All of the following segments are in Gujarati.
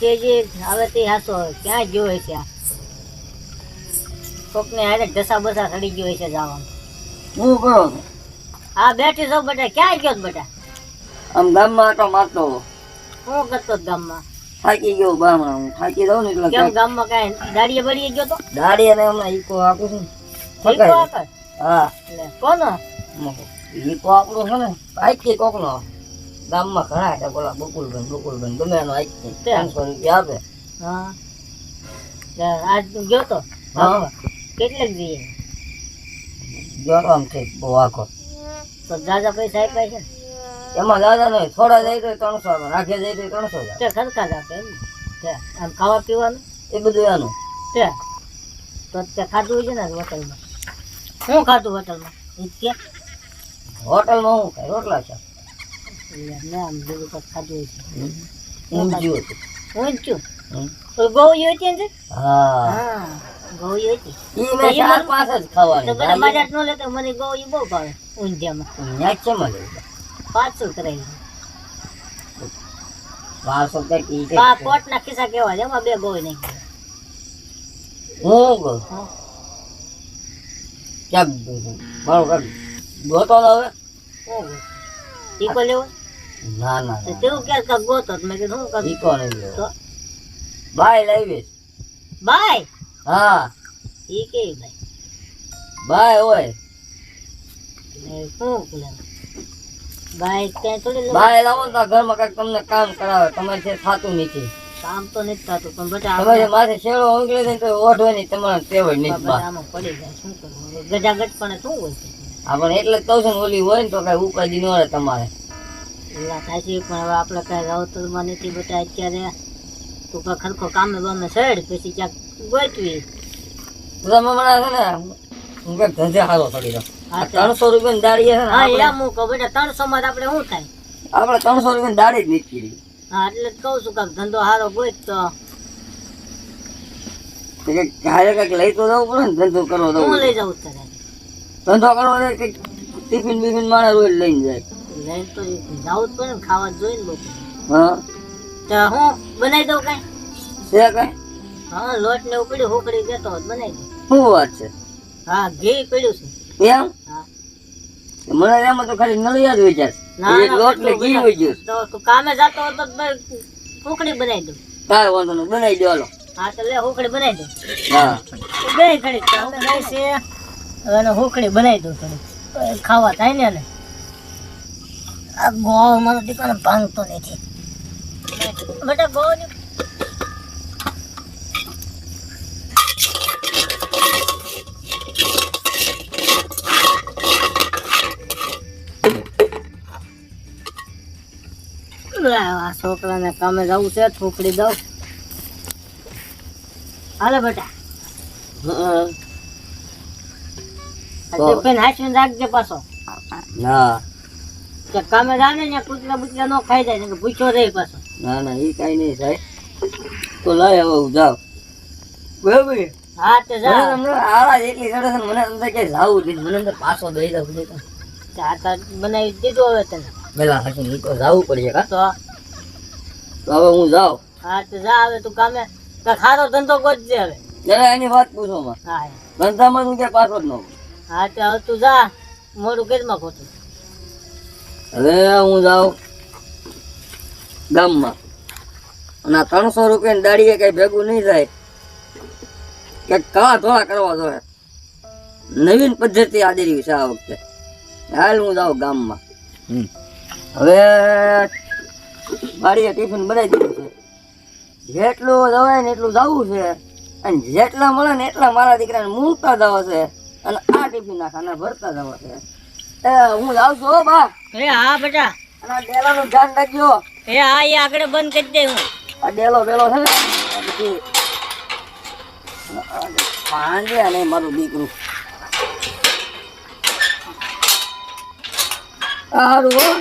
આવ્યો જે હવે તે હાસો ક્યાં ગયો હોય છે કોકને હારે ઢસા બસા સડી ગયો છે જવાનું. હું કરો હા બેઠી છો બેટા ક્યાં ગયો છો બેટા આમ ગામમાં આટો મારતો હું. કરતો ગામમાં. થાકી ગયો બામણા હું થાકી દઉં ને એટલે કેમ ગામમાં કાંઈ દાડીએ બળીએ ગયો તો? દાડીએ ને હમણાં ઈકો આપું છું ઈકો આપે? હા. કોનો? ઈકો આપણો છે ને આઈકી કોકનો? ગામમાં ઘણા હતા બોલા બકુલબેન બકુલબેન ગમે એનો આઈકી ત્રણસો રૂપિયા આપે હા. આજ તું ગયો તો? હા. કેટલેક જઈએ ગયો આમ થઈ બહુ આખો તો દાદા પૈસા આપ્યા છે? એમાં દાદા નહીં થોડા જાય તો ત્રણસો રાખે જાય તો ત્રણસો તે ખરખા જ આપે એમ આમ ખાવા પીવાનું? એ બધું એનું. તે? તો તે ખાધું હોય છે ને હોટલમાં? શું ખાધું હોટલમાં? હોટલમાં હું ખાય રોટલા છે. ઊંધિયું હતું? હા. ઈ મેં ચાર પાંચ જ તો બધા ન લેતો મને બહુ ભાવે ઊંધિયામાં. ન્યા છે પાંચસો ઈ પા ખિસ્સા કેવા છે? એમાં બે ગૌરી નહીં હું કહું ક્યાં મારું કાંઈક ગોતો હવે. ઓહો. ઈકો લેવો? ના ના તો તેવું ક્યાં કાંક ગોતો? તો મેં કીધું હું કાંક ઈકો નહીં તો બાય લાવીશ બાય? હા. ઈ કેવી બાય? બાય હોય. શું બાય થોડી બાય લાવો તો ઘરમાં કાંઈક તમને કામ કરાવે. તમારે છે થતું નથી. કામ તો નથી થતું પણ બેટા તમે જે આપણે માથે શેડો ઊંઘલે ને તો ઓઢવાની તમારે ટેવ બાબા પડી જાય શું કરવું? પણ શું હોય? છે આપણે એટલે જ કહું છું ઓલી હોય ને તો કઈ ઉપાધિ ન રહે તમારે. સાચી પણ હવે આપણે કઈ રાવતરમાં નથી બતા અત્યારે તું કાંઈ ખરખો કામે બામે સડ પછી ક્યાંક ગોઠવી તો તમે છે ને હું કંઈક ધંધે હારો પડી દો ત્રણસો રૂપિયાની દાડી હા એમ હું કહું બેટા ત્રણસો માં આપણે શું થાય? આપણે ત્રણસો રૂપિયાની દાડી જ નીકળી હા એટલે જ કહું છું કાંક ધંધો સારો ગોત તો તો કંઈક કંઈક લઈ તો જવું પડે ને ધંધો કરવો તો હું લઈ જાઉં તારે ધંધો કરવો ટિફિન બિફિન મારે રોજ લઈને જાય. લઈને તો જાવું જ પડે ને ખાવા જોઈએ ને હા. તો હું બનાવી દઉં કાંઈ? છે કઈ? હા લોટ ને એવું હોકડી દેતો બનાવી દઉં. શું વાત છે? હા ઘી પડ્યું છે. એમ? હા. મને એમાં તો ખાલી નળિયા જ વિચાર ના, એક ના, લોટ ને ઘી હોય ગયું તો તું કામે જતો હોત તો હોકડી બનાવી દઉં. કાંઈ વાંધો નહીં બનાવી દો હાલો. હા તો લે હોકડી બનાવી દઉં. હા. બે ઘડી તો હવે છે. હવે હોકડી બનાવી દઉં થોડી ખાવા થાય ને આ ગોળ મારો દીકરો ભાંગતો નથી. બેટા ગોળ આ છોકરાને કામે જવું છે છોકરી દઉં. હાલો બેટા. રાખજે પાછો. ના કે કામે જાને ને કૂતરા બુતરા નો ખાઈ જાય ને કે ભૂખ્યો રહે પાછો. ના ના એ કાંઈ નહીં થાય. તો લાય હવે હું જાઉં. બરાબર હા તે મને જા છે અંદર જાવું જ મને અંદર પાછો દઈ દઉં છે ચા તો બનાવી દીધું હવે તને. પેલા હાચું ઈ તો જાવું પડશે કા? તો? હવે હું જાઉં. હા તો જા હવે તું કામે. સારો ધંધો ગોતજે હવે. જરા એની વાત પૂછો માં ધંધામાં તું ક્યાં પાછો જ ન. હા તે હવે તું જા. મોડું કેદમાં ખોટું હવે હું જાઉં ગામમાં. અને ત્રણસો રૂપિયાની દાડીએ કઈ ભેગું નહીં થાય. કે કાળા ધોળા કરવા જોઈએ નવીન પદ્ધતિ આદરી છે આ વખતે. હાલ હું જાઉં ગામમાં. હવે વાડીએ ટિફિન બનાવી દીધું છે. જેટલું જવાય ને એટલું જવું છે. અને જેટલા મળે ને એટલા મારા દીકરાને મૂકતા જવા છે. અને આ ટિફિન નાખા અને ભરતા જવા છે. હું જાઉં છું બા. એ હા બેટા. અને ડેલાનું ધ્યાન રાખજો. એ હા એ આગળ બંધ કરી દે હું. આ ડેલો છે ને. આ અને મારું દીકરું. સારું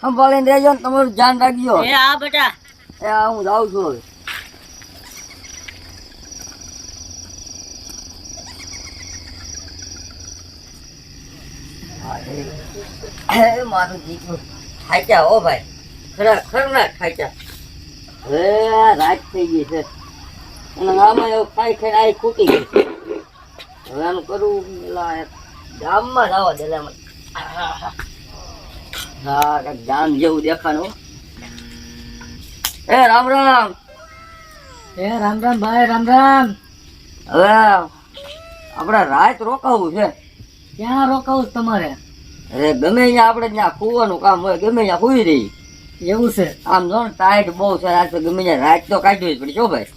સંભાળીને રહેજો ને તમારું ધ્યાન રાખજો. એ હા બેટા. એ હું જાઉં છું હવે. હે મારું દીકરું. થાક્યા હો ભાઈ. ખરા ખરના ખાચા હવે રાત થઈ ગઈ છે. અને આમાં એવું ખાઈ ખાઈને આઈ ખૂટી ગઈ હવે આનું કરવું પેલા ગામમાં જ દે લે મને. હા કંઈક ગામ જેવું દેખાનું હો. એ રામ રામ. એ રામ રામ ભાઈ રામ રામ. હવે આપણે રાત રોકાવું છે. ક્યાં રોકાવું તમારે? અરે ગમે અહીંયા આપણે ત્યાં કૂવાનું કામ હોય ગમે ત્યાં કૂવી રહી. એવું છે. આમ જો ને ટાઈટ બહુ છે આજ તો ગમે ત્યાં રાત તો કાઢવી જ પડે જો ભાઈ.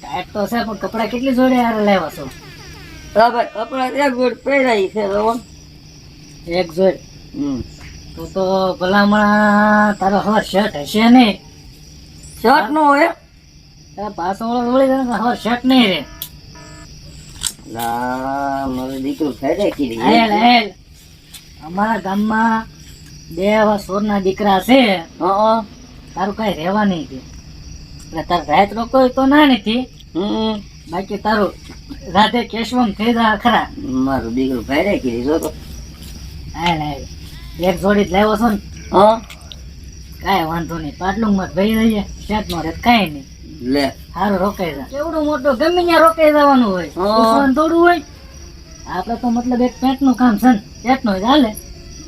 ટાઈટ તો છે પણ કપડા કેટલી જોડે હારે લેવા છો? બરાબર કપડા એક જોડ પહેરાય છે રોવન એક જોડ? હમ. તો તો ભલામણ તારો હવે શર્ટ હશે નહીં. શર્ટ નો હોય? તારા પાછો વાળો વળી જાય હવે શર્ટ નહીં રે ના મારો દીકરો ફેરે કીધી હેલ હેલ. અમારા ગામમાં બે એવા સોરના દીકરા છે હા તારું કઈ રહેવા નહીં કે એટલે તારે રાત રોકો તો ના નથી. હમ. બાકી તારું રાધે કેશવમ થઈ જા ખરા. મારું દીકરું ભાઈ કીધી જો તો. એક જોડી જ લાવ્યો છો ને? હ? કાંઈ વાંધો નહીં. પાટલું માં ભાઈ રહીએ નો રેત કાંઈ નહીં. લે. સારું રોકાઈ જાય કેવડું મોટું ગમે ત્યાં રોકાઈ જવાનું હોય. થોડું હોય. આપણે તો મતલબ એક પેન્ટ કામ છે ને. પેન્ટ ચાલે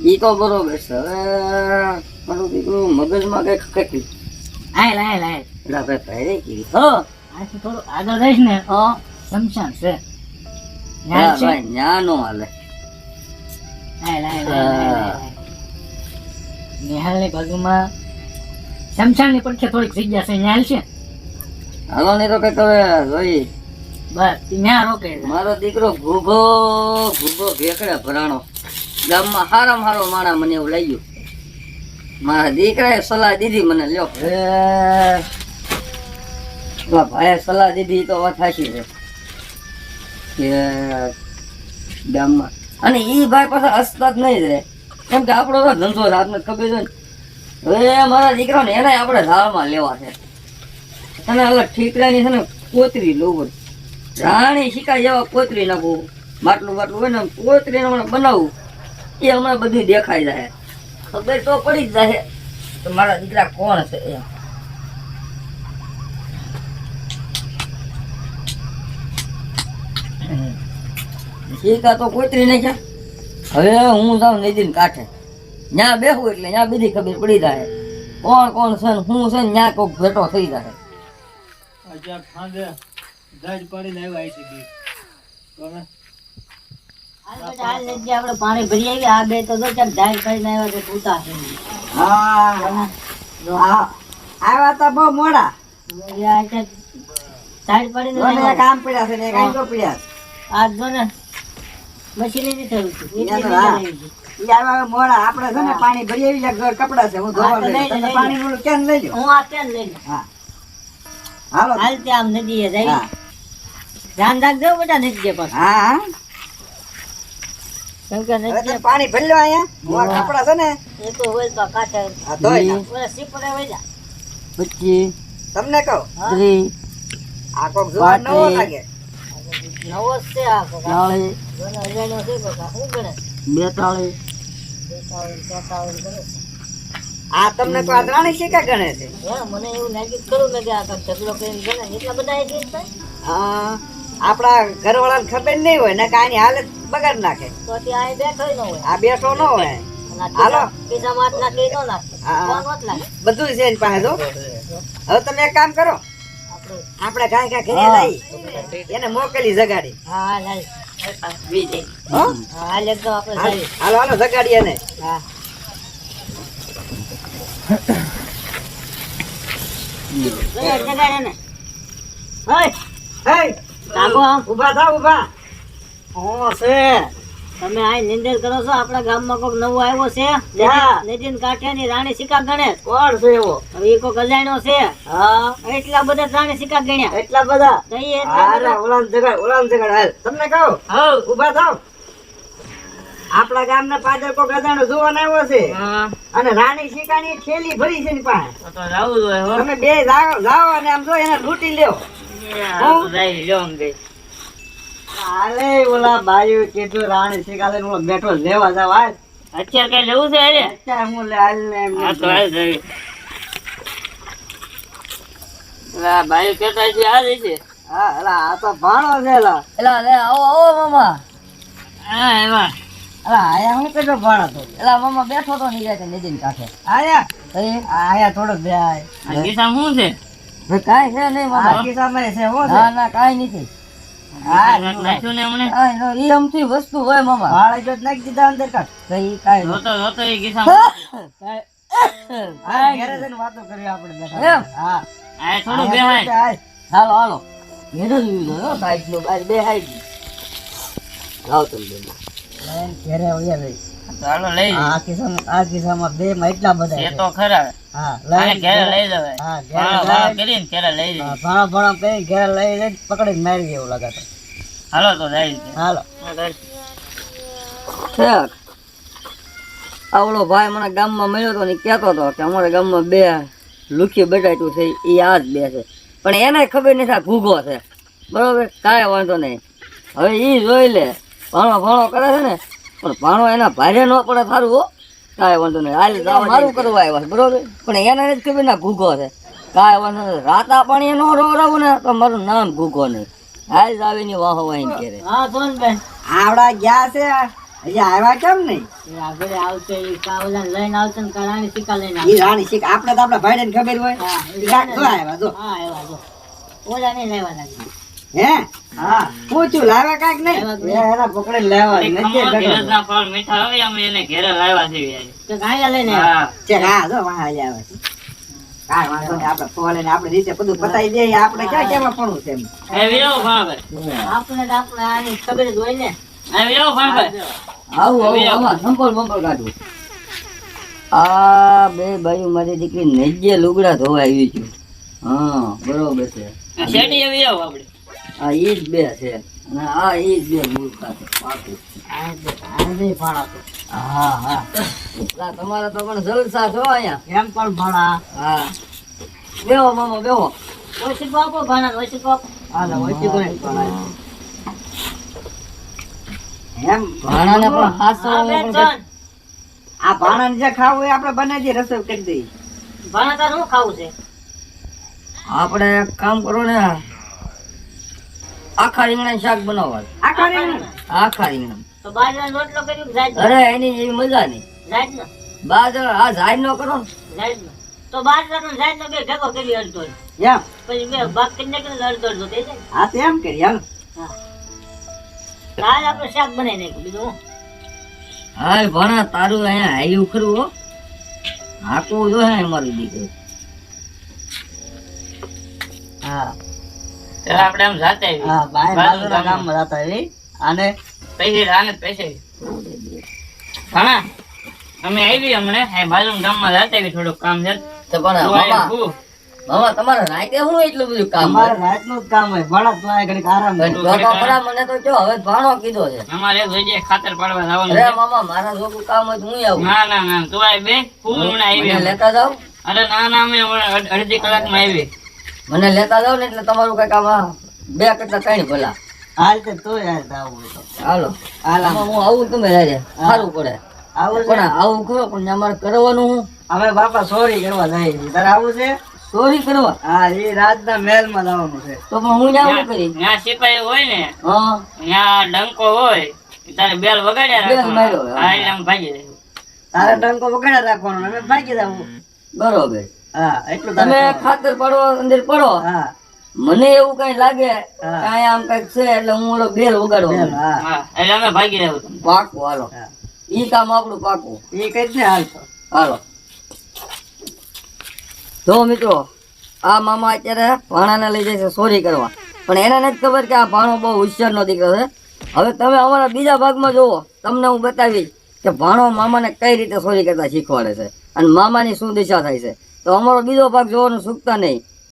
ઈ તો બરોબર છે. હવે મારું દીકરું મગજમાં કંઈક કઈ હાલ લાય હાલ. એટલે આપણે ફેરે કીધી હા. આથી થોડું આગળ જઈશ ને. હો. સમશાન છે. હા હાલ છે. ભાઈ ન્યા નો હાલે. આય હાલ લાય હાલ, ની નિહાળની બાજુમાં શમશાનની પડખે થોડીક જગ્યા છે. ન્યાલ છે? હાલો નહીં તો કંઈક હવે જોઈ બસ ત્યાં રોકે. મારો દીકરો ભૂગો ભૂગો ભેકડે ભરાણો. ગામમાં હારામ હારો માણા મને એવું લાગ્યું. મારા દીકરાએ સલાહ દીધી મને લ્યો. પેલા ભાઈએ સલાહ દીધી તો વાત સાચી છે. કે ગામમાં. અને એ ભાઈ પાછા હસતા જ નહીં જ રે કેમ કે આપણો તો ધંધો રાતને ખબર છે ને. હવે મારા દીકરાને એને આપણે ધારમાં લેવા છે. તને અલગ ઠીકરાની છે ને કોતરી લઉં રાણી શીખાય જેવા કોતરી નાખું. માટલું બાટલું હોય ને કોતરીને હમણાં બનાવું. એ હમણાં બધું દેખાઈ જાય ખબર તો પડી જ જાય કે મારા દીકરા કોણ છે એમ. શીખા તો કોતરી નહીં હવે હું જાઉં નદીને કાંઠે. ત્યાં બેહું એટલે ત્યાં બધી ખબર પડી જાય કોણ કોણ છે ને હું છે ને ત્યાં કોઈક ભેટો થઈ જાય પાણી ભરી આવી આ બે તો ક્યાંક ઢાળ કરીને આવ્યા છે આવ્યા તા બહુ મોડા. પાડીને પડ્યા ને પડ્યા જો ને થયું છે. મોડા. આપણે છે ને પાણી ભરી આવી ઘર કપડા છે. હું ધોવા તમે પાણી બોલું કેમ લઈ લો? હું આ કેન લઈ. હા. હાલો. હાલ ત્યાં આમ નદીએ જઈ ધ્યાન રાખજો બધા નદીએ હા હા કેમ કે હવે નદીએ તમે પાણી ભરી લો અહીંયા કપડા છે ને એ તો હોય તો કાંઠે આ ધોઈ સીપડે વહી જા. તમને કહો હા? આ કોક જુવાન નવો લાગે નવો છે આ કોક. ચાલીસ જોને છે કોક. શું ગણે? છે. આ તમને કોઈ અદરાણી શીખા ગણે છે મને એવું લાગ્યું ખરું કે આ ઢગલો કરીને ગણે. એટલા બધા એક? હા આપણા ઘરવાળાને ખબર નહીં હોય ને કે આની હાલત બગાડ નાખે. તો ત્યાં બેઠો ન હોય. આ બેઠો ન હોય. હાલો. બધું છે એની પાસે જો. હવે તમે એક કામ કરો. આપણે આપણે કાંઈ કાંઈ ઘરે લઈ. એને મોકલી જગાડી. હા હાલ હાલ હો? હા, હાલ એકદમ આપણે હાલ- જઈએ. હાલો હાલો જગાડી એને. હા. જગાડ, જગાડ એને. ઓય, હે. ટાંગો આમ. ઊભા થાવ ઊભા. હું છે. તમે આ નિંદર કરો છો આપણા ગામમાં કોઈક નવો આવ્યો છે. ક્યાં? નદીન રાણી સિક્કા ગણે કોણ છે એવો? હવે એ કોઈક અજાણ્યો છે. હા. એટલા બધા રાણી સિક્કા ગણ્યા. એટલા બધા? તો અરે ઓલાન જગાડ ઓલાન જગાડ હાલ. તમને કહું? હઉ. ઊભા થાવ. આપણા ગામના પાદર કોક અજાણો જોવાનો આવ્યો છે. અને રાણી શિકાની થેલી ભરી છે ને પાસે. તો તો જાવું જોઈએ, તમે બે જાઓ જાઓ અને આમ જો એને લૂંટી લ્યો. ઓલા બાયું કીધું રાણી બેઠો લેવા જાવ હાલ. અત્યારે કઈ લેવું છે અરે અત્યારે હું લે ને એમ તો હાલ જઈએ. પેલા બાઈ કહેતા છે આ જ છે હા એલા આ તો ભાણો છે એલા એલા લે આવો આવો મામા. હા એમાં. એલા આયા હું કેટલો ભાણો તો એલા મામા બેઠો તો નહીં જાય નદીની કાંઠે. આયા? આયા થોડો બે આય આ શું છે? કાંઈ છે નહીં મામા કિસ્સામાં છે હો ના ના કાંઈ નથી વસ્તુ હોય મામા. નાખી દીધા અંદર કાઢ કઈ કાંઈ જોતો જોતો એ કિસ્સામાં હા ઘરે જઈને વાતો કરી આપણે હા. થોડું બેહાય હાલો હાલો. ઘેર જ ઊભી નો બાર બે હાઈડ લાવ તમે બે. લઈને ઘરે ચાલો લઈ આ કિસ્સામાં આ કિસ્સામાં બે માં એટલા બધા એ તો ખરા. હા આને લઈને ઘેરે લઈ જવાય. હા ભાણો ઘરે ભાણો લઈને- કરીને ઘેરે લઈ જઈએ. હા, ભાણો ભાણો કરી ઘરે લઈ જઈને પકડીને મારી જેવું લાગે છે. હાલો તો જાય છે. હાલો. ઠેક. આવડો ભાઈ મને ગામમાં મળ્યો હતો ને કહેતો હતો કે અમારા ગામમાં બે લુખી બેઠાતું છે એ આ જ બે છે. પણ એને ખબર નથી આ ભૂગો છે. બરોબર? કાંઈ વાંધો નહીં. હવે એ જોઈ લે. ભાણો ભાણો કરે છે ને પણ ભાણો એના ભારે ન પડે સારું હો. કાંઈ વાંધો નહીં. હાલ મારું કરવા આવ્યા છે બરોબર? પણ એને જ ખબર ના ઘૂઘો છે. કાંઈ વાંધો નહીં. રાતા પાણી ન રોવડાવું ને તો મારું નામ ઘૂઘો નહીં. હાલ જ આવીને વાહો વાહીને કરે હા આવડા ગયા છે. હજી આવ્યા કેમ નહીં? આગળ આવશે લઈને આવશે ને રાણી સિક્કા લઈને ઈ રાણી શીખ આપણે તો આપણા ભાઈને ખબર હોય. હા, ઈ કાંઈક તો આવ્યા જો. હા એવા જો. ઓલા નહીં લેવા લાગી હે? હા. પૂછું લાવ્યા કાંઈક નહીં? એના પકડીને લેવા નથી ઘટવાનું. ફળ મીઠા આવે અમે એને ઘેરે લાવ્યા છીએ. તો ગાયા લઈને હા. છે હા જો વાહ આવે. છે વાંધો નહીં આપણે ફોન એને આપણી રીતે બધું પતાવી દઈએ આપણે ક્યાં કેમાં પડવું છે એ વિરો ભાણભાઈ આપણે આપણે આની ખબર જ હોય ને. એ વિરો ભાણભાઈ આવું આવું આમાં સંપલ બંપલ કાઢવું. આ બે બાજુ મારી દીકરી નજે લુગડા ધોવા આવી છું. હા બરોબર છે. આપણે આ એ જ બે છે. અને આ એ જ બે મૂર્ખા છે. પાકું. હા હા. તમારા તો પણ જલસા છો અહીંયા. એમ પણ ભાડા હા. બેહો મામા બેહો. ઓછી બાપો ભાણા ઓછી બાપો હાલો વચ્ચે એમ ભાણાને પણ હાસો હા, આ ભાણાને જે ખાવું એ આપણે બનાવી રસોઈ કરી દઈએ. ભાણા તારે શું ખાવું છે? આપણે એક કામ કરો ને આખા રીંગણા શાક બનાવવા આખા રીંગણા? આખા રીંગણા તો બાજરાનો રોટલો કર્યું કે જાત અરે એની એવી મજા નહીં બાજર આ જાય નો કરો ને. તો બાજરાનો ને જાત બે ભેગો કરી અડધો. એમ? પછી બે ભાગ કરી નાખીને અડધો અડધો થઈ જાય. હા તો એમ કરી હાલો. કાલ આપણે શાક બનાવી નાખ્યું બીજું હાય ભણા તારું અહીંયા હાયું ખરું હો. હાકવું જો હે મારી દીકરી. હા. આપણે આમ જાતે હા ભાઈ બાજુના ગામમાં જતા રહી અને પૈસે આને પૈસે ઘણા અમે આવી હમણે. એ બાજુ ગામમાં જાતે આવી થોડુંક કામ છે. તો પણ મામા મામા તમારે રાતે હું એટલું બધું કામ અમારે રાતનું કામ હોય. ભણા તો આ ઘડીક આરામ હોય? કરે. તો તો પરા મને તો જો હવે ભાણો કીધો છે. અમારે એક ખાતર પાડવા જવાનું અરે મામા મારા જોગું કામ હોય તો હું આવું. ના ના ના તું આ બે. હું હમણાં આવી લેતા જાવ અરે ના ના અમે અડધી કલાકમાં આવી. મને લેતા જાવ ને એટલે તમારું કઈ કામ બે કરતા ત્રણ ભલા. હાલ તે તો યાર આવું હાલો. હાલ આમ. હું આવું તમે હારે સારું પડે. આવું પણ આવું ખરો પણ અમારે કરવાનું હું. અમે બાપા સોરી કરવા જાય છે. તારે આવું છે? ચોરી કરવા? હા એ રાતના મહેલમાં જવાનું છે. તો પણ હું જાઉં કરી? ત્યાં સિપાહી હોય ને હા. ત્યાં ડંકો હોય તારે બેલ વગાડ્યા બેલ. માર્યો, હા. એટલે ભાગી જાય. તારે ડંકો વગાડ્યા રાખવાનો અમે ભાગી જવું. બરોબર. હા એટલું તમે ખાતર પડો અંદર પડો. હા. મને એવું કઈ લાગે કઈ આમ કંઈક છે એટલે હું ઓલો બેલ હા. એટલે અમે ભાગી રહ્યો પાકું હાલો. ઈ કામ આપણું પાકું. એ કઈ છે હાલ. હાલો. જો મિત્રો આ મામા અત્યારે ભાણાને લઈ જાય છે ચોરી કરવા. પણ એને નથી ખબર કે આ ભાણો બહુ હોશિયારનો દીકરો છે. હવે તમે અમારા બીજા ભાગમાં જુઓ. તમને હું બતાવીશ કે ભાણો મામાને કઈ રીતે ચોરી કરતા શીખવાડે છે. અને મામાની શું દિશા થાય છે. તો અમારો બીજો ભાગ જોવાનું ચૂકતા નહીં.